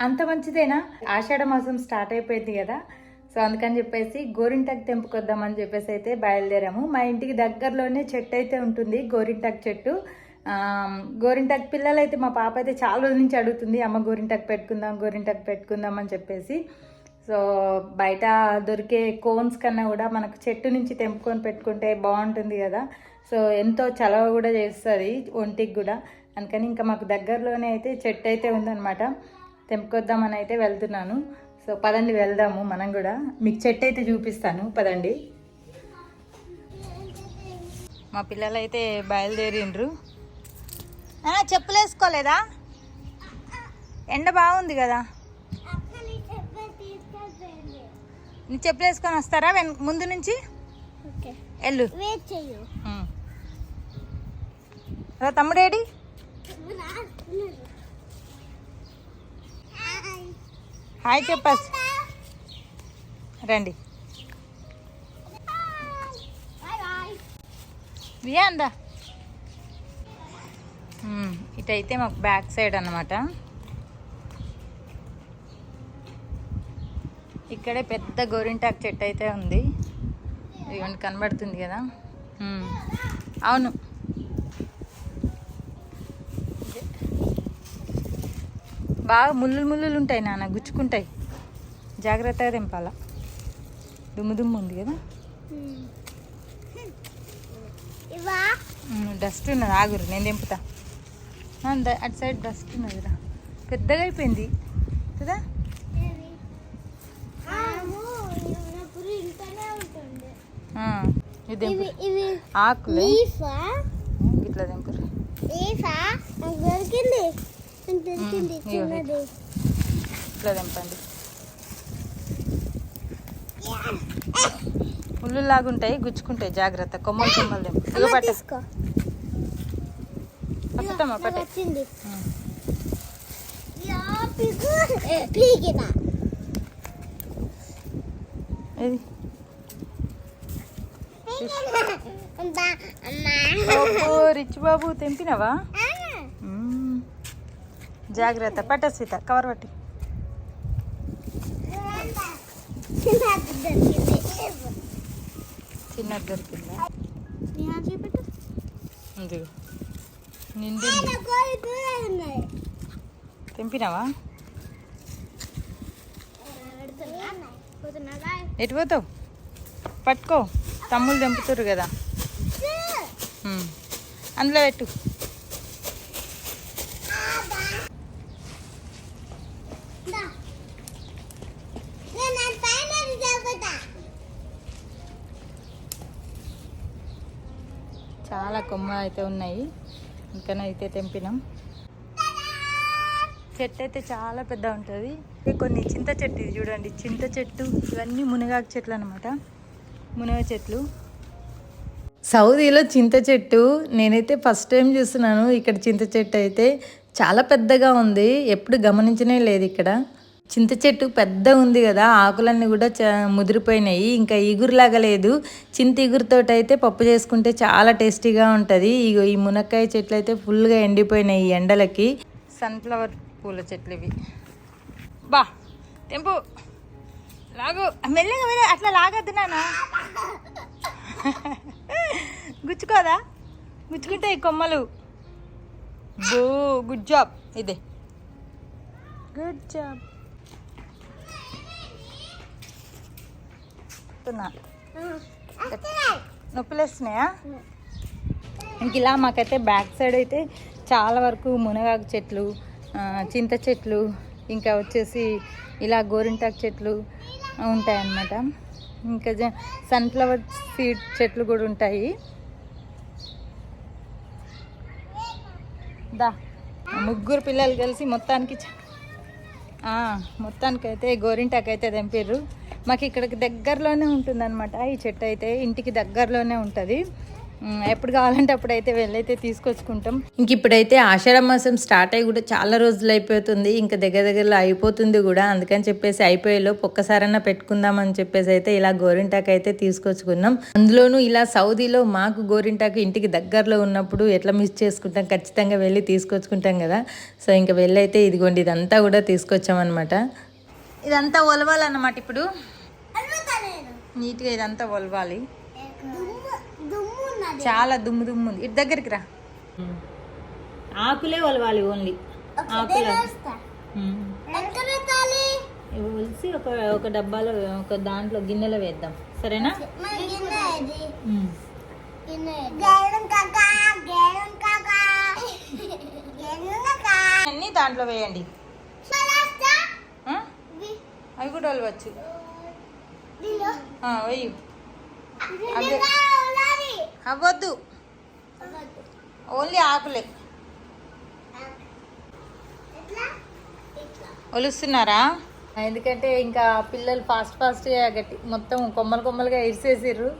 అంత మంచిదేనా? ఆషాఢ మాసం స్టార్ట్ అయిపోయింది కదా. సో అందుకని చెప్పేసి గోరింటాకు తెంపుకొద్దామని చెప్పేసి అయితే బయలుదేరాము. మా ఇంటికి దగ్గరలోనే చెట్టు అయితే ఉంటుంది గోరింటాకు చెట్టు. ఆ, గోరింటాకు పిల్లలు అయితే మా పాప అయితే చాలా రోజుల నుంచి అడుగుతుంది అమ్మ గోరింటాకు పెట్టుకుందాం గోరింటాకు పెట్టుకుందాం అని చెప్పేసి. సో బయట దొరికే కోన్స్ కన్నా కూడా మనకు చెట్టు నుంచి తెంపుకొని పెట్టుకుంటే బాగుంటుంది కదా. సో ఎంతో చలవ కూడా చేస్తుంది ఒంటికి కూడా. అందుకని ఇంకా మాకు దగ్గరలోనే అయితే చెట్టు అయితే ఉందన్నమాట. తెంపుకొద్దామని అయితే వెళ్తున్నాను. సో పదండి వెళ్దాము మనం కూడా. మీకు చెట్టు అయితే చూపిస్తాను. పదండి. మా పిల్లలు అయితే బయలుదేరిండ్రు చెప్పులు వేసుకోలేదా? ఎండ బాగుంది కదా. నీ చెప్పులు వేసుకొని వస్తారా? ముందు నుంచి? వెళ్ళు. తమ్ముడేడి? హాయ్ చెప్పస్. రండి. వియా అందా? ఇటైతే మాకు బ్యాక్ సైడ్ అన్నమాట. ఇక్కడే పెద్ద గోరింటాకు చెట్టు అయితే ఉంది. ఇవన్నీ కనబడుతుంది కదా. అవును. బాగా ముళ్ళులు ముళ్ళులు ఉంటాయి నాన్న గుచ్చుకుంటాయి. జాగ్రత్తగా తెంపాల? దుమ్ము దుమ్ము ఉంది కదా? డస్ట్ ఉన్నది ఆగురు నేను తెంపుతా. అటు సైడ్ డస్ట్ ఉన్నది రా. పెద్దగా అయిపోయింది కదా? ఉన్నప్పుడు ఇంట్లోనే ఉంటుంది. ఆ, ఇది తెంపు. ఇవి ఇవి ఆకులే. లీఫా? ఇట్లా నాకు దొరికింది. ఇట్లా తెంపండి ముళ్ళు లాగుంటాయి గుచ్చుకుంటాయి జాగ్రత్త. కొమ్మలు కొమ్మలు తెంపు ఇగో అమ్మ పట్ట. తీసుకో. పట్టుతామా నాకు పట్ట. వచ్చింది. యా, పీకు. పీకిన. ఇది అమ్మా అమ్మా ఓహో రిచ్ బాబు తెంపినవా. జాగ్రత్త పట్ట సీత కవర్ పట్టి. నాకు దొరికింది? చిన్నది నిండి తెంపినావా? ఎటు పోతావు? పట్టుకో. తమ్ముళ్ళు తెంపుతారు కదా. అందులో పెట్టు. చాలా కొమ్మ అయితే ఉన్నాయి. ఇంకా అయితే తెంపినాం. చెట్టు అయితే చాలా పెద్ద ఉంటుంది. కొన్ని చింత చెట్టు ఇది చూడండి. చింత చెట్టు ఇవన్నీ మునగాకు చెట్లు అనమాట మునగ చెట్లు. సౌదీలో చింత చెట్టు నేనైతే ఫస్ట్ టైం చూస్తున్నాను. ఇక్కడ చింత చెట్టు అయితే చాలా పెద్దగా ఉంది. ఎప్పుడు గమనించనే లేదు ఇక్కడ. చింత చెట్టు పెద్ద ఉంది కదా ఆకులన్నీ కూడా చ- ముదిరిపోయినాయి. ఇంకా ఇగురులాగా లేదు. చింత ఇగురుతోటి అయితే పప్పు చేసుకుంటే చాలా టేస్టీగా ఉంటుంది. ఇగో ఈ మునక్కాయ చెట్లు అయితే ఫుల్గా ఎండిపోయినాయి ఈ ఎండలకి. సన్ఫ్లవర్ పూల చెట్లు ఇవి. బా తెంపు. లాగు. మెల్లగా వెళ్ళ అట్లా లాగద్దు నాన్న. గుచ్చుకోదా? గుచ్చుకుంటాయి కొమ్మలు. బో గుడ్ జాబ్. ఇదే. Good job. నొప్పులు వస్తున్నాయా ఇంక ఇలా మాకైతే బ్యాక్ సైడ్ అయితే చాలా వరకు మునగాకు చెట్లు చింత చెట్లు ఇంకా వచ్చేసి ఇలా గోరింటాకు చెట్లు ఉంటాయన్నమాట. ఇంకా జ- సన్ఫ్లవర్ సీడ్ చెట్లు కూడా ఉంటాయి. దా ముగ్గురు పిల్లలు కలిసి మొత్తానికి మొత్తానికైతే గోరింటాకు అయితే తెంపిర్రు. మాకు ఇక్కడికి దగ్గరలోనే ఉంటుందన్నమాట. ఈ చెట్టు అయితే ఇంటికి దగ్గరలోనే ఉంటుంది. ఎప్పుడు కావాలంటే అప్పుడైతే వెళ్ళైతే తీసుకొచ్చుకుంటాం. ఇంక ఇప్పుడైతే ఆషాఢ మాసం స్టార్ట్ అయ్యి కూడా చాలా రోజులు అయిపోతుంది. ఇంకా దగ్గర దగ్గరలో అయిపోతుంది కూడా. అందుకని చెప్పేసి అయిపోయేలో ఒక్కసారైనా పెట్టుకుందాం పెట్టుకుందామని చెప్పేసి అయితే ఇలా గోరింటాకు అయితే తీసుకొచ్చుకున్నాం. అందులోనూ ఇలా సౌదీలో మాకు గోరింటాకు ఇంటికి దగ్గరలో ఉన్నప్పుడు ఎట్లా మిస్ చేసుకుంటాం? ఖచ్చితంగా వెళ్ళి తీసుకొచ్చుకుంటాం కదా. సో ఇంకా వెళ్ళైతే ఇదిగోండి ఇదంతా కూడా తీసుకొచ్చామన్నమాట. ఇదంతా ఒలవాలన్నమాట ఇప్పుడు. నీట్గా ఇదంతా ఒలవాలి. చాలా దుమ్ము దుమ్ము ఉంది. ఇటు దగ్గరికి రా. ఆకులే ఒలవాలి ఓన్లీ. ఆకులే. ఒలిసి ఒక ఒక డబ్బాలో ఒక దాంట్లో గిన్నెలో వేద్దాం. సరేనా? అన్నీ దాంట్లో వేయండి. అవి కూడా ఆ, వెయ్యి. అదే. అవ్వద్దు. ఓన్లీ ఆకులే. ఒలుస్తున్నారా? ఎందుకంటే ఇంకా పిల్లలు ఫాస్ట్ ఫాస్ట్గా గట్టి మొత్తం కొమ్మలు కొమ్మలుగా ఇరిసేసిర్రు.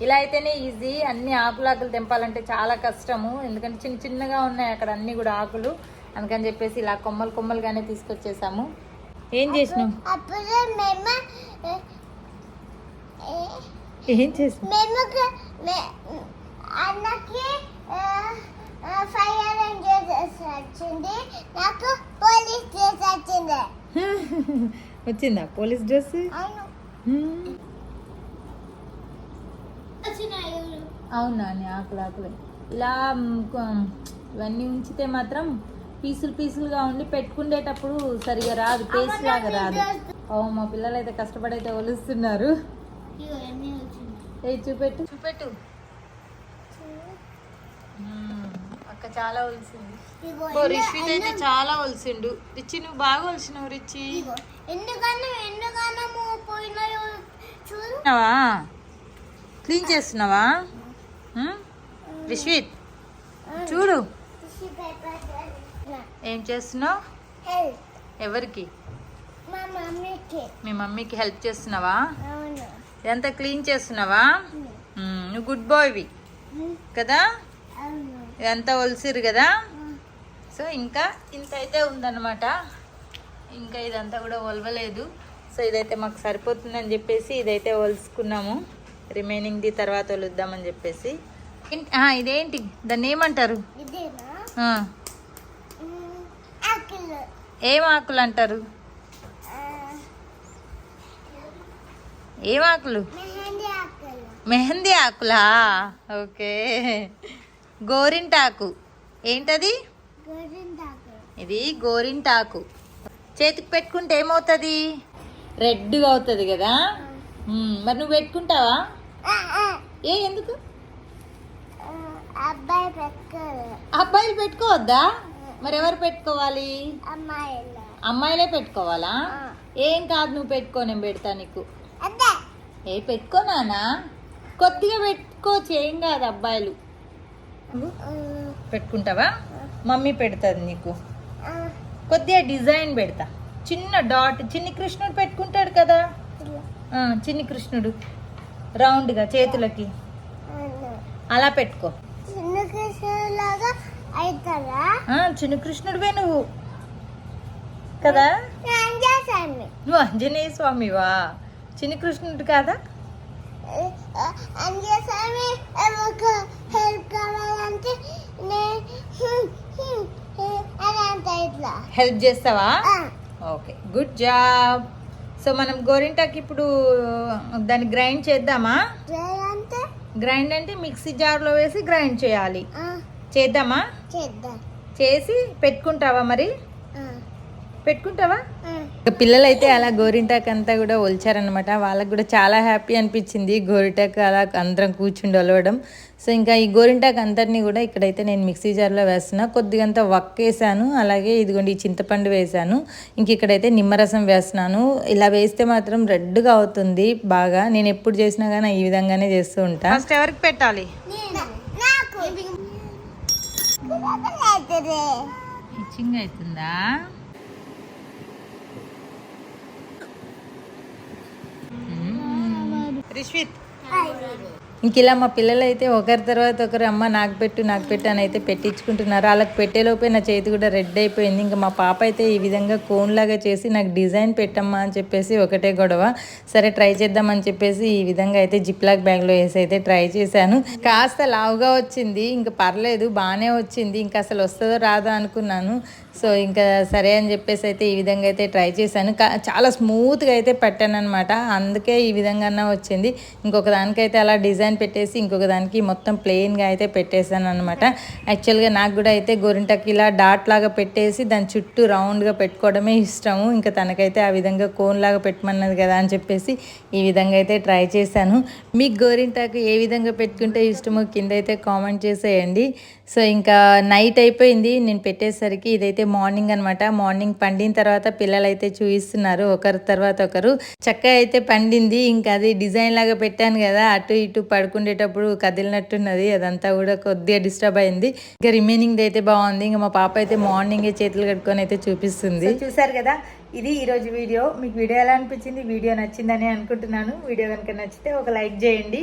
ఇలా అయితేనే ఈజీ. అన్ని ఆకులు ఆకులు తెంపాలంటే చాలా కష్టము. ఎందుకంటే చిన్న చిన్నగా ఉన్నాయి అక్కడ అన్ని కూడా ఆకులు. అందుకని చెప్పేసి ఇలా కొమ్మలు కొమ్మలుగానే తీసుకొచ్చేసాము. ఏం చేసినావు? అప్పుడు మేము ఏం చేసినావు? మేము అన్నకి ఫైర్ చేసి వచ్చింది. నాకు పోలీస్ వచ్చింది. వచ్చిందా? Police dress? అవును. ఆకులు ఆకులు. ఇలా ఇవన్నీ ఉంచితే మాత్రం పీసులు పీసులుగా ఉండి పెట్టుకునేటప్పుడు సరిగా రాదు పేస్ట్ లాగా రాదు. ఓ మా పిల్లలు అయితే కష్టపడైతే ఒలుస్తున్నారు. ఇగో ఎన్ని వచ్చింది ఏ చూపెట్టు. చూపెట్టు. అక్క చాలా ఒలిసింది. రిషిత్ అయితే చాలా ఒలిసిండు. రిచి నువ్వు బాగా ఒలిసినావు రిచి క్లీన్ చేస్తున్నావా? రిష్విత్ చూడు. ఏం చేస్తున్నావు? ఎవరికి? మా మమ్మీకి. హెల్ప్ చేస్తున్నావా? ఇదంతా క్లీన్ చేస్తున్నావా? నువ్వు గుడ్ బాయ్వి కదా? ఇదంతా ఒలిసిరు కదా? సో ఇంకా ఇంత అయితే ఉందన్నమాట. ఇంకా ఇదంతా కూడా ఒలవలేదు. సో ఇదైతే మాకు సరిపోతుందని చెప్పేసి ఇదైతే ఒలుసుకున్నాము. రిమైనింగ్ది తర్వాత ఒలుద్దామని చెప్పేసి. ఇదేంటి? దాన్ని ఏమంటారు? ఏం ఆకులు అంటారు? ఏం ఆకులు? మెహందీ ఆకిల్? మెహందీ ఆకులా ఓకే. గోరింటాకు. ఏంటది? ఇది గోరింటాకు. చేతికి పెట్టుకుంటే ఏమవుతుంది? రెడ్గా అవుతుంది కదా? మరి నువ్వు పెట్టుకుంటావా? ఏ ఎందుకు? అబ్బాయి పెట్టుకోవద్దా? మరి ఎవరు పెట్టుకోవాలి? అమ్మాయిలు. అమ్మాయిలే పెట్టుకోవాలా. ఏం కాదు నువ్వు పెట్టుకో నేను పెడతా నీకు. ఏ పెట్టుకోనానా కొద్దిగా పెట్టుకోవచ్చు ఏం కాదు అబ్బాయిలు. పెట్టుకుంటావా? మమ్మీ పెడుతుంది నీకు. కొద్దిగా డిజైన్ పెడతా. చిన్న డాట్ చిన్ని కృష్ణుడు పెట్టుకుంటాడు కదా? చిన్ని కృష్ణుడు. రౌండ్గా చేతులకి. అలా పెట్టుకో. చిన్న అవుతారా ఆ, చిన్న కృష్ణుడివే నువ్వు. కదా? నువ్వు ఆంజనేయ స్వామివా? చిన్ని కృష్ణుడు కాదా? హెల్ప్ చేస్తావా? ఓకే గుడ్ జాబ్ సో మనం గోరింటాకి ఇప్పుడు దాన్ని గ్రైండ్ చేద్దామా? గ్రైండ్ అంటే? మిక్సీ జార్లో వేసి గ్రైండ్ చేయాలి. చేద్దామా? చేద్దాం చేసి పెట్టుకుంటావా మరి? పెట్టుకుంటావా. పిల్లలు అయితే అలా గోరింటాకు అంతా కూడా ఒలిచారనమాట వాళ్ళకి కూడా చాలా హ్యాపీ అనిపించింది గోరింటాకు అలా అందరం కూర్చుండి ఒలవడం. సో ఇంకా ఈ గోరింటాకు అంతటిని కూడా ఇక్కడైతే నేను మిక్సీ జార్లో వేస్తున్నా. కొద్దిగంత వక్ వేసాను అలాగే ఇదిగోండి ఈ చింతపండు వేసాను. ఇంక ఇక్కడైతే నిమ్మరసం వేస్తున్నాను. ఇలా వేస్తే మాత్రం రెడ్గా అవుతుంది బాగా. నేను ఎప్పుడు చేసినా కానీ ఈ విధంగానే చేస్తూ ఉంటా. ఫస్ట్ ఎవరికి పెట్టాలి? 친구들이. 이 친구가 있단다. 음. 음. 아, Rishwit. ఇంక ఇలా మా పిల్లలు అయితే ఒకరి తర్వాత ఒకరు అమ్మ నాకు పెట్టు నాకు పెట్టు అని అయితే పెట్టించుకుంటున్నారు. వాళ్ళకి పెట్టేలోపే నా చేతి కూడా రెడ్ అయిపోయింది. ఇంకా మా పాప అయితే ఈ విధంగా కోన్లాగా చేసి నాకు డిజైన్ పెట్టమ్మా అని చెప్పేసి ఒకటే గొడవ. సరే ట్రై చేద్దామని చెప్పేసి ఈ విధంగా అయితే జిప్లాక్ బ్యాగ్లో వేసి అయితే ట్రై చేశాను. కాస్త లావుగా వచ్చింది. ఇంకా పర్లేదు బాగానే వచ్చింది. ఇంకా అసలు వస్తుందో రాదో అనుకున్నాను. సో ఇంకా సరే అని చెప్పేసి అయితే ఈ విధంగా అయితే ట్రై చేశాను. కా- చాలా స్మూత్గా అయితే పెట్టాను అనమాట అందుకే ఈ విధంగా వచ్చింది. ఇంకొక దానికైతే అలా డిజైన్ పెట్టేసి ఇంకొక దానికి మొత్తం ప్లెయిన్గా అయితే పెట్టేశాను అనమాట యాక్చువల్గా నాకు కూడా అయితే గోరింటకి ఇలా డాట్ లాగా పెట్టేసి దాని చుట్టూ రౌండ్గా పెట్టుకోవడమే ఇష్టము. ఇంకా తనకైతే ఆ విధంగా కోన్ లాగా పెట్టమన్నది కదా అని చెప్పేసి ఈ విధంగా అయితే ట్రై చేశాను. మీకు గోరింటాకు ఏ విధంగా పెట్టుకుంటే ఇష్టమో కింద అయితే కామెంట్ చేసేయండి. సో ఇంకా నైట్ అయిపోయింది. నేను పెట్టేసరికి ఇదైతే మార్నింగ్ అనమాట మార్నింగ్ పండిన తర్వాత పిల్లలు అయితే చూపిస్తున్నారు ఒకరి తర్వాత ఒకరు. చక్కగా అయితే పండింది. ఇంకా అది డిజైన్ లాగా పెట్టాను కదా. అటు ఇటు పడుకునేటప్పుడు కదిలినట్టున్నది. అదంతా కూడా కొద్దిగా డిస్టర్బ్ అయింది. ఇంకా రిమైనింగ్ అయితే బాగుంది. ఇంకా మా పాప అయితే మార్నింగ్ చేతులు కట్టుకొని అయితే చూపిస్తుంది. చూసారు కదా? ఇది ఈరోజు వీడియో. మీకు వీడియో ఎలా అనిపించింది? వీడియో నచ్చిందని అనుకుంటున్నాను. వీడియో కనుక నచ్చితే ఒక లైక్ చేయండి.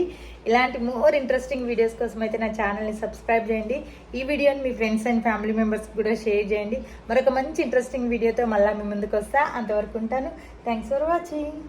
ఇలాంటి మోర్ ఇంట్రెస్టింగ్ వీడియోస్ కోసం అయితే నా ఛానల్ని సబ్స్క్రైబ్ చేయండి. ఈ వీడియోని మీ ఫ్రెండ్స్ అండ్ ఫ్యామిలీ మెంబర్స్కి కూడా షేర్ చేయండి. మరొక మంచి ఇంట్రెస్టింగ్ వీడియోతో మళ్ళీ మీ ముందుకు వస్తా అంతవరకు ఉంటాను. Thanks for watching